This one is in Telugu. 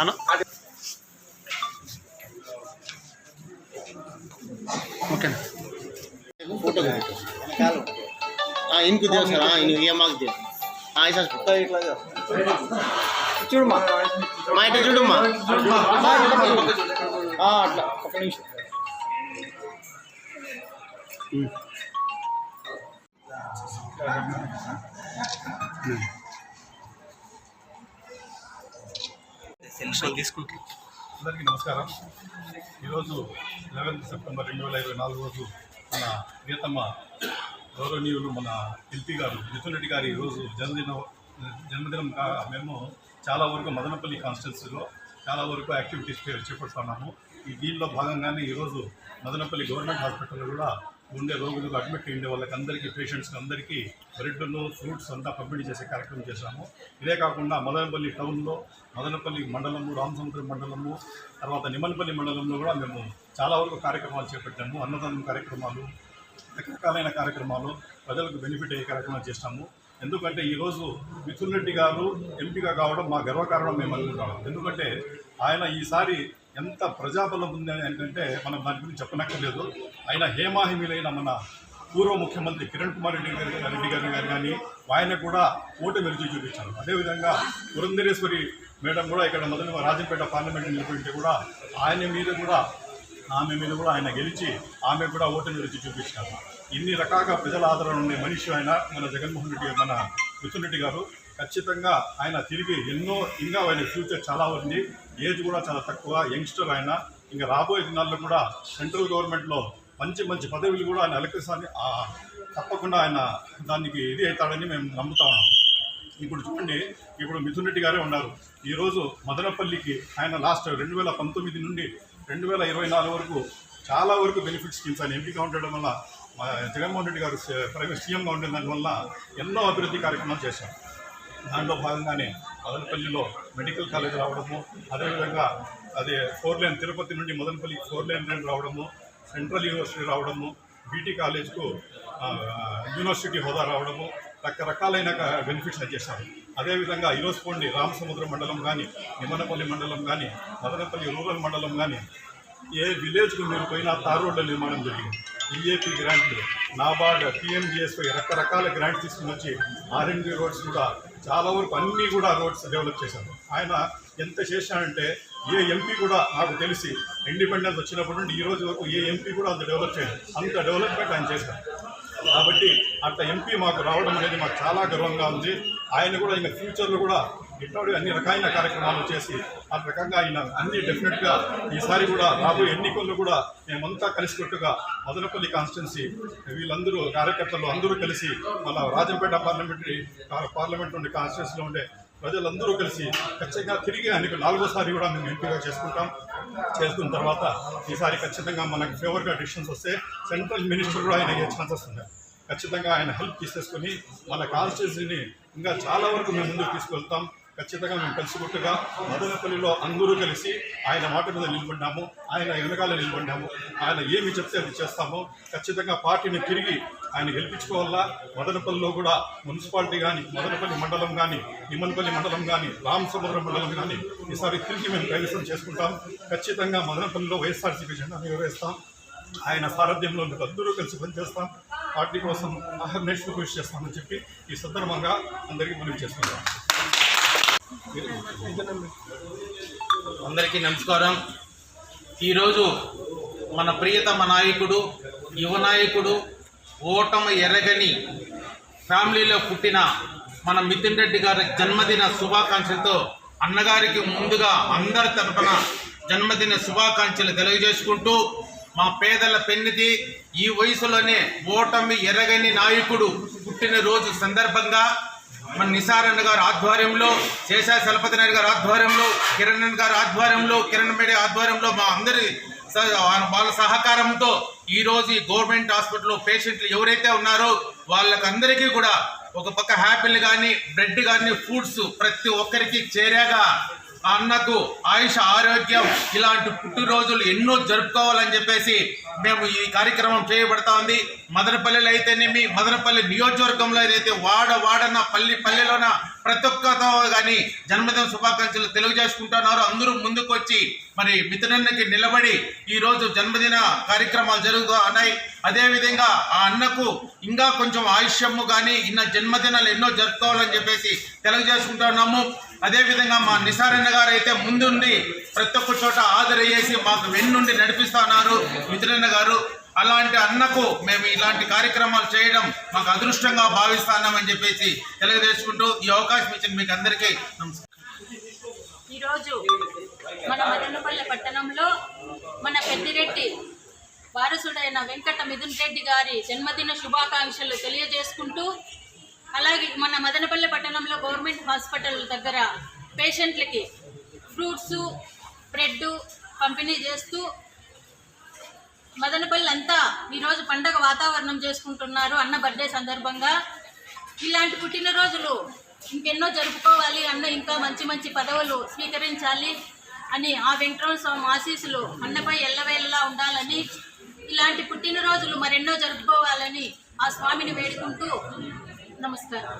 అన్న ఓకే ఫోటో ఇన్కు దేవు సార్ ఇన్ మాకు దేవు చూడమ్మా. మా ఇట్లా చూడమ్మా. అట్లా ఒక నిమిషం. తీసుకుంటే అందరికీ నమస్కారం. ఈరోజు లెవెన్త్ సెప్టెంబర్ రెండు వేల ఇరవై నాలుగు రోజు మన ప్రియతమ్మ గౌరవనీయులు మన ఎల్పీ గారు మిథున్ రెడ్డి గారి ఈరోజు జన్మదినం జన్మదినం కా మేము చాలా వరకు మదనపల్లి కాన్స్టిట్యున్సీలో చాలా వరకు యాక్టివిటీస్ చేపడుతున్నాము. ఈ దీనిలో భాగంగానే ఈరోజు మదనపల్లి గవర్నమెంట్ హాస్పిటల్లో కూడా ఉండే రోగులకు అడ్మిట్ అయ్యే వాళ్ళకి అందరికీ పేషెంట్స్కి అందరికీ బ్రెడ్ను ఫ్రూట్స్ అంతా పంపిణీ చేసే కార్యక్రమం చేశాము. ఇదే కాకుండా మదనపల్లి టౌన్లో మదనపల్లి మండలము రామసముద్రం మండలము తర్వాత నిమ్మలపల్లి మండలంలో కూడా మేము చాలా వరకు కార్యక్రమాలు చేపట్టాము. అన్నదానం కార్యక్రమాలు రకరకాలైన కార్యక్రమాలు ప్రజలకు బెనిఫిట్ అయ్యే కార్యక్రమాలు చేస్తాము. ఎందుకంటే ఈరోజు మిథున్ రెడ్డి గారు ఎంపీగా కావడం మా గర్వకారణం మేము కావడం ఎందుకంటే ఆయన ఈసారి ఎంత ప్రజాబలం ఉంది ఏంటంటే మనం దాని గురించి చెప్పనక్కర్లేదు. ఆయన హేమాహిమీలైన మన పూర్వ ముఖ్యమంత్రి కిరణ్ కుమార్ రెడ్డి గారి రెడ్డి గారి గారు కానీ ఆయన కూడా ఓటు మెరుగు చూపించారు. అదేవిధంగా పురంధరేశ్వరి మేడం కూడా ఇక్కడ మొదలు రాజంపేట పార్లమెంట్ నిలబడితే కూడా ఆయన మీద కూడా ఆమె మీద కూడా ఆయన గెలిచి ఆమె కూడా ఓటమి రుచి చూపించారు. ఇన్ని రకాల ప్రజల ఆదరణ ఉండే మనిషి ఆయన మన జగన్మోహన్ రెడ్డి మన మిథున్ రెడ్డి గారు. ఖచ్చితంగా ఆయన తిరిగి ఎన్నో ఇంకా ఆయన ఫ్యూచర్ చాలా ఉంది. ఏజ్ కూడా చాలా తక్కువ యంగ్స్టర్ ఆయన. ఇంకా రాబోయే దినాల్లో కూడా సెంట్రల్ గవర్నమెంట్లో మంచి మంచి పదవులు కూడా ఆయన అలకసాన్ని తప్పకుండా ఆయన దానికి ఇది అవుతాడని మేము నమ్ముతా ఉన్నాం. ఇప్పుడు చూడండి ఇప్పుడు మిథున్ రెడ్డి గారే ఉన్నారు. ఈరోజు మదనపల్లికి ఆయన లాస్ట్ రెండు వేల పంతొమ్మిది నుండి రెండు వేల ఇరవై నాలుగు వరకు చాలా వరకు బెనిఫిట్ స్కీమ్స్ ఆయన ఎంపీగా ఉండడం వల్ల మా జగన్మోహన్ రెడ్డి గారు ప్రైవేట్ సీఎంగా ఉండే దానివల్ల ఎన్నో అభివృద్ధి కార్యక్రమాలు చేశారు. దాంట్లో భాగంగానే మదనపల్లిలో మెడికల్ కాలేజ్ రావడము అదేవిధంగా అదే ఫోర్ లైన్ తిరుపతి నుండి మదనపల్లికి ఫోర్ లైన్ లైన్ రావడము సెంట్రల్ యూనివర్సిటీ రావడము బీటీ కాలేజ్కు యూనివర్సిటీ హోదా రావడము రకరకాలైన బెనిఫిట్స్ చేశారు. అదేవిధంగా ఈరోజు పోండి రామసముద్రం మండలం కానీ నిమ్మనపల్లి మండలం కానీ మదనపల్లి రూరల్ మండలం కానీ ఏ విలేజ్కి మీరు పోయినా తార్ రోడ్ల నిర్మాణం జరిగింది. ఈఏపీ గ్రాంట్లు నాబార్డ్ పిఎంజిఎస్పై రకరకాల గ్రాంట్స్ తీసుకుని వచ్చి ఆర్ఎండ్బి రోడ్స్ కూడా చాలా వరకు అన్నీ కూడా రోడ్స్ డెవలప్ చేశారు. ఆయన ఎంత చేశాడంటే ఏ ఎంపీ కూడా నాకు తెలిసి ఇండిపెండెన్స్ వచ్చినప్పటి నుండి ఈ రోజు వరకు ఏ ఎంపీ కూడా అంత డెవలప్ చేయాలి అంత డెవలప్మెంట్ ఆయన చేశారు. కాబట్టి అట్లా ఎంపీ మాకు రావడం అనేది మాకు చాలా గర్వంగా ఉంది. ఆయన కూడా ఇంకా ఫ్యూచర్లో కూడా ఇట్లాంటి అన్ని రకాలైన కార్యక్రమాలు చేసి ఆ రకంగా ఆయన అన్ని డెఫినెట్గా ఈసారి కూడా రాబోయే ఎన్నికల్లో కూడా మేమంతా కలిసికట్టుగా మదనపల్లి కాన్స్టిట్యున్సీ వీళ్ళందరూ కార్యకర్తలు అందరూ కలిసి మన రాజంపేట పార్లమెంటరీ పార్లమెంట్ ఉండే కాన్స్టిట్యున్సీలో ఉండే ప్రజలందరూ కలిసి ఖచ్చితంగా తిరిగి ఆయనకు నాలుగోసారి కూడా మేము ఎంపీగా చేసుకుంటాం. చేసుకున్న తర్వాత ఈసారి ఖచ్చితంగా మనకు ఫేవర్గా డిసిషన్స్ వస్తే సెంట్రల్ మినిస్టర్ కూడా ఆయన ఛాన్సెస్ ఉన్నాయి. ఖచ్చితంగా ఆయన హెల్ప్ తీసేసుకొని మన కాన్స్టిట్యూన్సీని ఇంకా చాలా వరకు మేము ముందుకు తీసుకెళ్తాం. ఖచ్చితంగా మేము కలిసికట్టుగా మదనపల్లిలో అందరూ కలిసి ఆయన మాట మీద నిలబడ్డాము ఆయన వెనకాల నిలబడ్డాము ఆయన ఏమి చెప్తే అది చేస్తాము ఖచ్చితంగా పార్టీని తిరిగి ఆయన గెలిపించుకోవాలా? మదనపల్లిలో కూడా మున్సిపాలిటీ కానీ మదనపల్లి మండలం కానీ నిమ్మనపల్లి మండలం కానీ రామసముద్రం మండలం కానీ ఈసారి తిరిగి మేము కైవసం చేసుకుంటాం. ఖచ్చితంగా మదనపల్లిలో వైఎస్ఆర్సీపీ జెండా నిర్వహిస్తాం ఆయన సారథ్యంలో మీకు అందరూ కలిసి పనిచేస్తాం. పార్టీ కోసం అహర్నేషన్ కృషి చేస్తామని చెప్పి ఈ సందర్భంగా అందరికీ మనం చేసుకుంటాం అందరికీ నమస్కారం. ఈరోజు మన ప్రియతమ నాయకుడు యువ నాయకుడు ఓటమ ఎరగని ఫ్యామిలీలో పుట్టిన మన మిథున్ రెడ్డి గారి జన్మదిన శుభాకాంక్షలతో అన్నగారికి ముందుగా అందరి తరపున జన్మదిన శుభాకాంక్షలు తెలియజేసుకుంటూ మా పేదల పెన్నిది ఈ వయసులోనే ఓటమి ఎరగని నాయకుడు పుట్టినరోజు సందర్భంగా మన నిసారన్న గారి ఆధ్వర్యంలో శేషా చలపతి నాయుడు గారి ఆధ్వర్యంలో కిరణ్ గారి ఆధ్వర్యంలో కిరణ్ మేడి ఆధ్వర్యంలో మా అందరి వాళ్ళ సహకారంతో ఈరోజు ఈ గవర్నమెంట్ హాస్పిటల్లో పేషెంట్లు ఎవరైతే ఉన్నారో వాళ్ళకందరికీ కూడా ఒక పక్క హ్యాపీలు కానీ బ్రెడ్ కానీ ఫుడ్స్ ప్రతి ఒక్కరికి చేరాగా అన్నకు ఆయుష ఆరోగ్యం ఇలాంటి పుట్టినరోజులు ఎన్నో జరుపుకోవాలని చెప్పేసి మేము ఈ కార్యక్రమం చేయబడతా ఉంది. మదనపల్లిలో అయితేనేమి మదనపల్లి నియోజకవర్గంలో ఏదైతే వాడ వాడన పల్లి పల్లెలోన ప్రతి ఒక్కతో కానీ జన్మదిన శుభాకాంక్షలు తెలియజేసుకుంటున్నారు. అందరూ ముందుకు వచ్చి మరి మిథునన్నకి నిలబడి ఈరోజు జన్మదిన కార్యక్రమాలు జరుగుతూ ఉన్నాయి అదేవిధంగా ఆ అన్నకు ఇంకా కొంచెం ఆయుష్యము కానీ ఇన్న జన్మదినాలు ఎన్నో జరుపుకోవాలని చెప్పేసి తెలియజేసుకుంటున్నాము. అదేవిధంగా మా నిసారన్న గారు అయితే ముందుండి ప్రతి ఒక్క చోట ఆదరయ్యేసి మాకు వెన్నుండి నడిపిస్తున్నారు. మిథునన్న గారు అలాంటి అన్నకు మేము ఇలాంటి కార్యక్రమాలు చేయడం మాకు అదృష్టంగా భావిస్తానమని చెప్పేసి తెలియజేసుకుంటూ ఈ అవకాశం ఇచ్చిన మీకు అందరికీ నమస్కారం. ఈరోజు మన మదనపల్లె పట్టణంలో మన పెద్దిరెడ్డి వారసుడైన వెంకట మిథున్ రెడ్డి గారి జన్మదిన శుభాకాంక్షలు తెలియజేసుకుంటూ అలాగే మన మదనపల్లె పట్టణంలో గవర్నమెంట్ హాస్పిటల్ దగ్గర పేషెంట్లకి ఫ్రూట్స్ బ్రెడ్ పంపిణీ చేస్తూ మదనపల్లి అంతా ఈరోజు పండగ వాతావరణం చేసుకుంటున్నారు అన్న బర్త్డే సందర్భంగా. ఇలాంటి పుట్టినరోజులు ఇంకెన్నో జరుపుకోవాలి అన్న ఇంకా మంచి మంచి పదవులు స్వీకరించాలి అని ఆ వెంకటరమణ స్వామి ఆశీస్సులు అన్నపై ఎల్లవేళలా ఉండాలని ఇలాంటి పుట్టినరోజులు మరెన్నో జరుపుకోవాలని ఆ స్వామిని వేడుకుంటూ నమస్కారం.